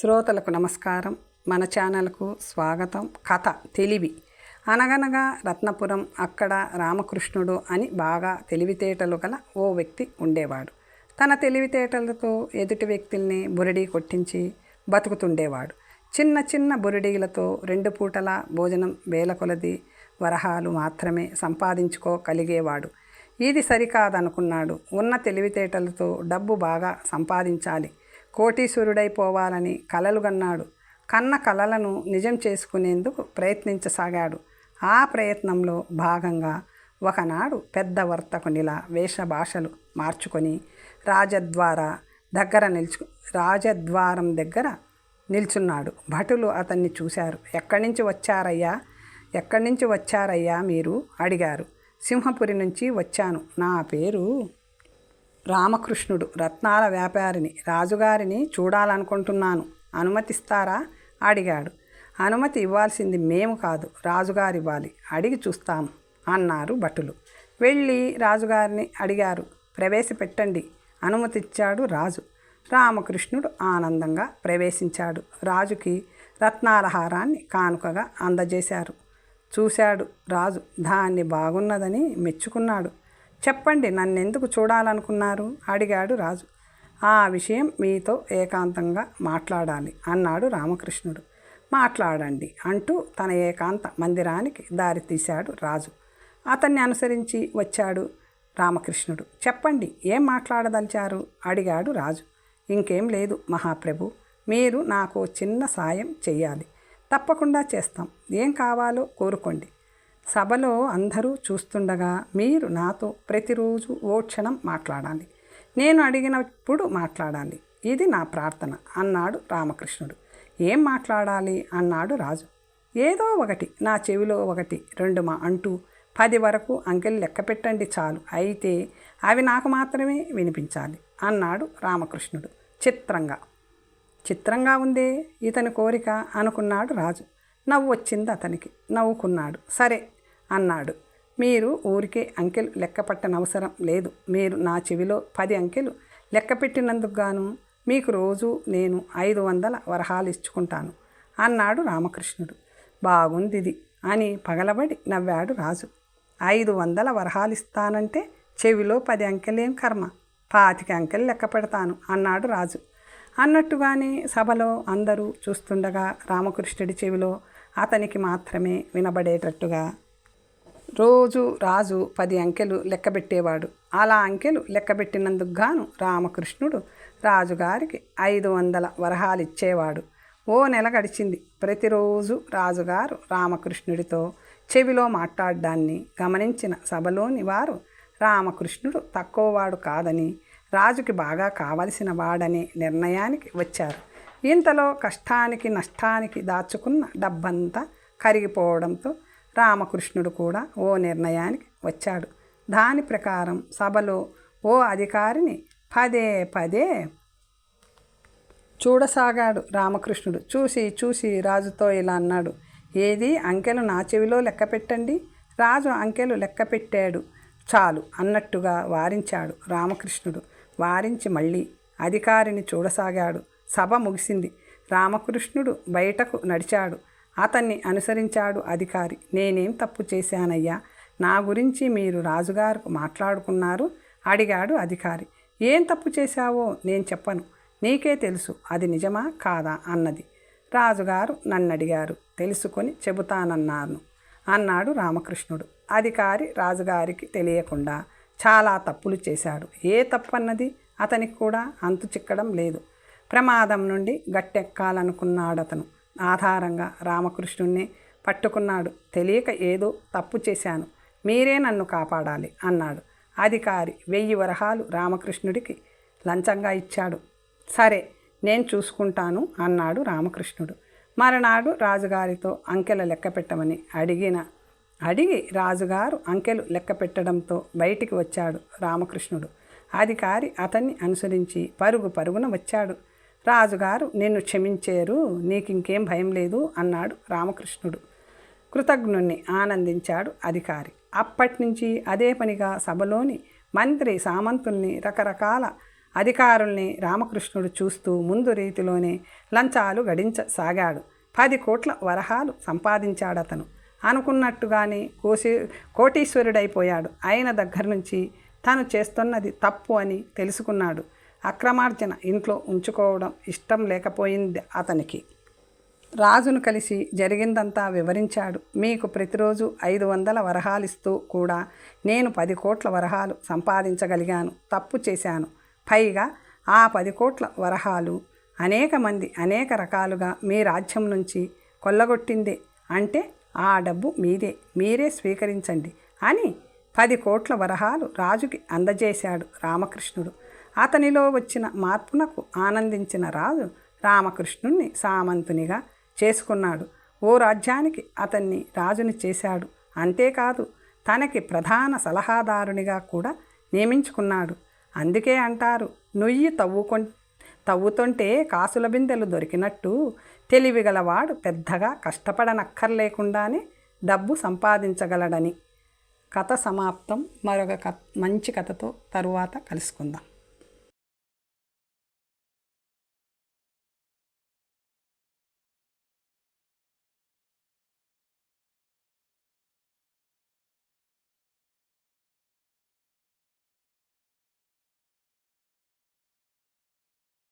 శ్రోతలకు నమస్కారం. మన ఛానల్కు స్వాగతం. కథ తెలివి. అనగనగా రత్నపురం అక్కడ రామకృష్ణుడు అని బాగా తెలివితేటలు గల ఓ వ్యక్తి ఉండేవాడు. తన తెలివితేటలతో ఎదుటి వ్యక్తుల్ని బురడీ కొట్టించి బతుకుతుండేవాడు. చిన్న చిన్న బురిడీలతో రెండు పూటల భోజనం వేల కొలది వరహాలు మాత్రమే సంపాదించుకోగలిగేవాడు. ఇది సరికాదనుకున్నాడు. ఉన్న తెలివితేటలతో డబ్బు బాగా సంపాదించాలి. కోటీశ్వరుడైపోవాలని కలలు కన్నాడు. కన్న కలలను నిజం చేసుకునేందుకు ప్రయత్నించసాగాడు. ఆ ప్రయత్నంలో భాగంగా ఒకనాడు పెద్ద వర్తకునిలా వేషభాషలు మార్చుకొని రాజద్వార దగ్గర నిల్చు రాజద్వారం దగ్గర నిల్చున్నాడు. భటులు అతన్ని చూశారు. ఎక్కడి నుంచి వచ్చారయ్యా? ఎక్కడి నుంచి వచ్చారయ్యా? మీరు అడిగారు. సింహపురి నుంచి వచ్చాను. నా పేరు రామకృష్ణుడు రత్నాల వ్యాపారిని రాజుగారిని చూడాలనుకుంటున్నాను. అనుమతిస్తారా? అడిగాడు. అనుమతి ఇవ్వాల్సింది మేము కాదు రాజుగారు ఇవ్వాలి అడిగి చూస్తాం అన్నారు భటులు. వెళ్ళి రాజుగారిని అడిగారు. ప్రవేశపెట్టండి అనుమతిచ్చాడు రాజు. రామకృష్ణుడు ఆనందంగా ప్రవేశించాడు. రాజుకి రత్నాల హారాన్ని కానుకగా అందజేశారు. చూశాడు రాజు దాన్ని బాగున్నదని మెచ్చుకున్నాడు. చెప్పండి నన్నెందుకు చూడాలనుకున్నారు? అడిగాడు రాజు. ఆ విషయం మీతో ఏకాంతంగా మాట్లాడాలి అన్నాడు రామకృష్ణుడు. మాట్లాడండి అంటూ తన ఏకాంత మందిరానికి దారి తీశాడు రాజు. అతన్ని అనుసరించి వచ్చాడు రామకృష్ణుడు. చెప్పండి ఏం మాట్లాడదలిచారు? అడిగాడు రాజు. ఇంకేం లేదు మహాప్రభు మీరు నాకు చిన్న సాయం చెయ్యాలి. తప్పకుండా చేస్తాం. ఏం కావాలో కోరుకోండి. సభలో అందరూ చూస్తుండగా మీరు నాతో ప్రతిరోజు ఓ క్షణం మాట్లాడాలి. నేను అడిగినప్పుడు మాట్లాడాలి. ఇది నా ప్రార్థన అన్నాడు రామకృష్ణుడు. ఏం మాట్లాడాలి? అన్నాడు రాజు. ఏదో ఒకటి నా చెవిలో ఒకటి రెండు మా అంటూ పది వరకు అంకెలు లెక్క పెట్టండి చాలు. అయితే అవి నాకు మాత్రమే వినిపించాలి అన్నాడు రామకృష్ణుడు చిత్రంగా. చిత్రంగా ఉందే ఇతని కోరిక అనుకున్నాడు రాజు. నవ్వు వచ్చింది అతనికి. నవ్వుకున్నాడు. సరే అన్నాడు. మీరు ఊరికే అంకెలు లెక్క పట్టనవసరం లేదు. మీరు నా చెవిలో పది అంకెలు లెక్క పెట్టినందుకు గాను మీకు రోజు నేను ఐదు వందల వరహాలు ఇచ్చుకుంటాను అన్నాడు రామకృష్ణుడు. బాగుందిది అని పగలబడి నవ్వాడు రాజు. ఐదు వందల వరహాలు ఇస్తానంటే చెవిలో పది అంకెలేం కర్మ. పాతిక అంకెలు లెక్క పెడతాను అన్నాడు రాజు. అన్నట్టుగానే సభలో అందరూ చూస్తుండగా రామకృష్ణుడి చెవిలో అతనికి మాత్రమే వినబడేటట్టుగా రోజు రాజు పది అంకెలు లెక్కబెట్టేవాడు. అలా అంకెలు లెక్కబెట్టినందుకు గాను రామకృష్ణుడు రాజుగారికి ఐదు వందల వరహాలు ఇచ్చేవాడు ఓ నెల గడిచింది. ప్రతిరోజు రాజుగారు రామకృష్ణుడితో చెవిలో మాట్లాడడాన్ని గమనించిన సభలోని వారు రామకృష్ణుడు తక్కువవాడు కాదని రాజుకి బాగా కావలసిన వాడనే నిర్ణయానికి వచ్చారు. ఇంతలో కష్టానికి నష్టానికి దాచుకున్న డబ్బంతా కరిగిపోవడంతో రామకృష్ణుడు కూడా ఓ నిర్ణయానికి వచ్చాడు. దాని ప్రకారం సభలో ఓ అధికారిని పదే పదే చూడసాగాడు రామకృష్ణుడు. చూసి చూసి రాజుతో ఇలా అన్నాడు. ఏది? అంకెలు నా చెవిలో లెక్క పెట్టండి. రాజు అంకెలు లెక్క పెట్టాడు. చాలు అన్నట్టుగా వారించాడు రామకృష్ణుడు. వారించి మళ్ళీ అధికారిని చూడసాగాడు. సభ ముగిసింది. రామకృష్ణుడు బయటకు నడిచాడు. అతన్ని అనుసరించాడు అధికారి. నేనేం తప్పు చేశానయ్యా? నా గురించి మీరు రాజుగారు మాట్లాడుకున్నారు? అడిగాడు అధికారి. ఏం తప్పు చేశావో నేను చెప్పను. నీకే తెలుసు. అది నిజమా? కాదా? అన్నది. రాజుగారు నన్ను అడిగారు తెలుసుకొని చెబుతానన్నాను అన్నాడు రామకృష్ణుడు. అధికారి రాజుగారికి తెలియకుండా చాలా తప్పులు చేశాడు. ఏ తప్పన్నది? అతనికి కూడా అంతు చిక్కడం లేదు. ప్రమాదం నుండి గట్టెక్కాలనుకున్నాడు అతను ఆధారంగా రామకృష్ణుణ్ణి పట్టుకున్నాడు. తెలియక ఏదో తప్పు చేశాను. మీరే నన్ను కాపాడాలి అన్నాడు. అధికారి వెయ్యి వరహాలు రామకృష్ణుడికి లంచంగా ఇచ్చాడు. సరే నేను చూసుకుంటాను అన్నాడు రామకృష్ణుడు. మరనాడు రాజుగారితో అంకెల లెక్క పెట్టమని అడిగిన అడిగి రాజుగారు అంకెలు లెక్క పెట్టడంతో బయటికి వచ్చాడు రామకృష్ణుడు. అధికారి అతన్ని అనుసరించి పరుగు పరుగున వచ్చాడు. రాజుగారు నిన్ను క్షమించారు నీకు ఇంకేం భయం లేదు అన్నాడు రామకృష్ణుడు. కృతజ్ఞుణ్ణి ఆనందించాడు అధికారి. అప్పటినుంచి అదే పనిగా సభలోని మంత్రి సామంతుల్ని రకరకాల అధికారుల్ని రామకృష్ణుడు చూస్తూ ముందు రీతిలోనే లంచాలు గడించసాగాడు. పది కోట్ల వరహాలు సంపాదించాడతను. అనుకున్నట్టుగానే కోసి కోటీశ్వరుడైపోయాడు. ఆయన దగ్గర నుంచి తాను చేస్తున్నది తప్పు అని తెలుసుకున్నాడు. అక్రమార్జన ఇంట్లో ఉంచుకోవడం ఇష్టం లేకపోయింది అతనికి. రాజును కలిసి జరిగిందంతా వివరించాడు. మీకు ప్రతిరోజు ఐదు వందల వరహాలిస్తూ కూడా నేను పది కోట్ల వరహాలు సంపాదించగలిగాను. తప్పు చేశాను. పైగా ఆ పది కోట్ల వరహాలు అనేక మంది అనేక రకాలుగా మీ రాజ్యం నుంచి కొల్లగొట్టిందే. అంటే ఆ డబ్బు మీదే మీరే స్వీకరించండి అని పది కోట్ల వరహాలు రాజుకి అందజేశాడు రామకృష్ణుడు. అతనిలో వచ్చిన మార్పునకు ఆనందించిన రాజు రామకృష్ణుణ్ణి సామంతునిగా చేసుకున్నాడు. ఓ రాజ్యానికి అతన్ని రాజుని చేశాడు. అంతేకాదు తనకి ప్రధాన సలహాదారునిగా కూడా నియమించుకున్నాడు. అందుకే అంటారు నుయ్యి తవ్వుకొ తవ్వుతుంటే కాసుల బిందెలు దొరికినట్టు తెలివిగలవాడు పెద్దగా కష్టపడనక్కర్లేకుండానే డబ్బు సంపాదించగలడని. కథ సమాప్తం. మరొక కథ మంచి కథతో తరువాత కలుసుకుందాం.